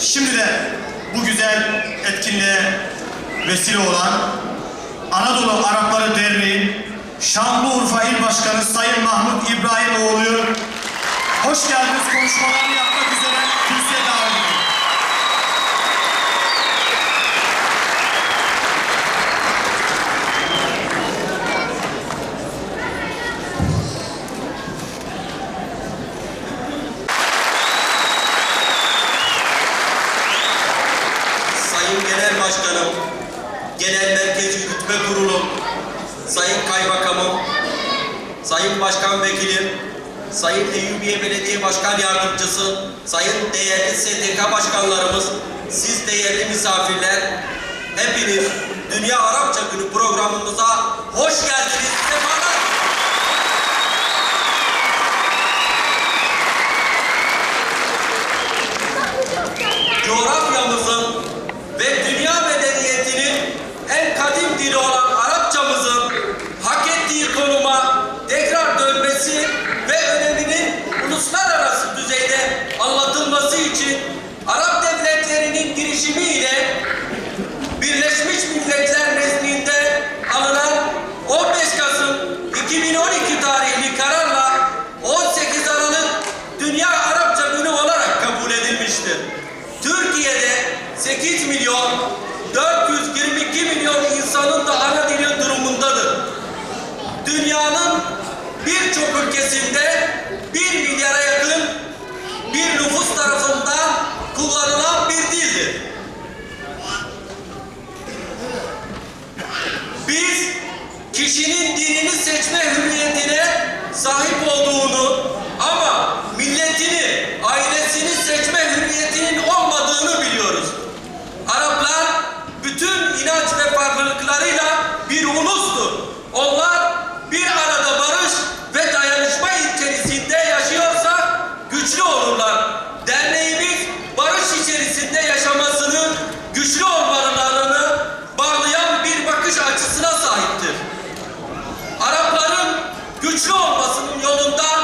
Şimdi de bu güzel etkinliğe vesile olan Anadolu Arapları Derneği Şanlıurfa İl Başkanı Sayın Mahmut İbrahimoğlu'yu hoş geldiniz konuşmalarını yapmak üzere kürsüye ediyorum. Sayın Genel Başkanım, Genel Merkez Yürütme Kurulu, Sayın Kaymakamım, Sayın Başkan Vekilim, Sayın Eyüpiye Belediye Başkan Yardımcısı, Sayın değerli STK Başkanlarımız, siz değerli misafirler, hepiniz Dünya Arapça Günü programımıza hoş geldiniz. Sefalar birçok ülkesinde 1 milyara yakın bir nüfus tarafından kullanılan bir dildir. Biz kişinin dinini açısına sahiptir. Arapların güçlü olmasının yolunda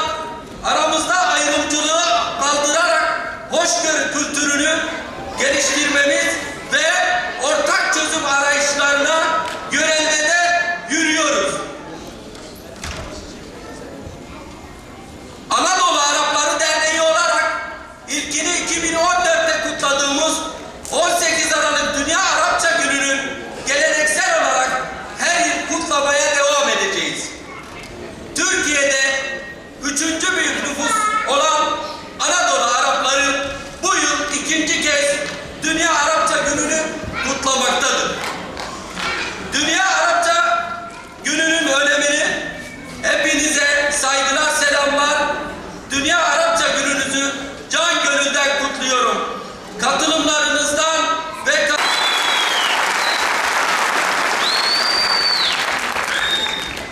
Dünya